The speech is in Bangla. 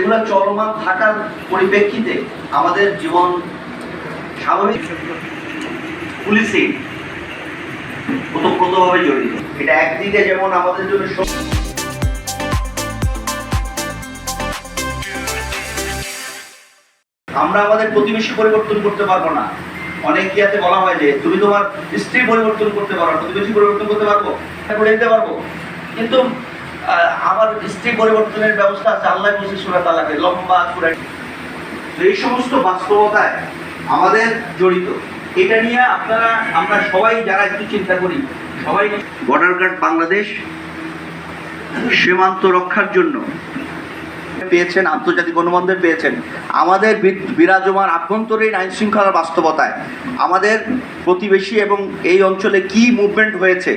এগুলো চলমান থাকার পরিপ্রেক্ষিতে আমাদের জীবন স্বাভাবিক ওতপ্রোতভাবে জড়িত। এটা একদিকে যেমন আমাদের জন্য আমরা আমাদের প্রতিবেশী পরিবর্তন করতে পারব না। অনেক ইয়াতে বলা হয় যে, তুমি তোমার স্ত্রী পরিবর্তন করতে পারো, প্রতিবেশী পরিবর্তন করতে পারব? এটা করে দিতে পারব। কিন্তু আমার স্ত্রী পরিবর্তনের ব্যবস্থা আছে। আল্লাহ বলছে সুরাত আল্লাহকে লম্বা এই সমস্ত বাস্তবতায় আমাদের জড়িত। এটা নিয়ে আপনারা, আমরা সবাই যারা একটু চিন্তা করি, সবাই বর্ডার গার্ড বাংলাদেশ সীমান্ত রক্ষার জন্য পেয়েছেন, আন্তর্জাতিক অনুমোদন পেয়েছেন। আমাদের বিরাজমান আভ্যন্তরীণ আইন শৃঙ্খলার বাস্তবতায় আমাদের প্রতিবেশী এবং এই অঞ্চলে কি মুভমেন্ট হয়েছে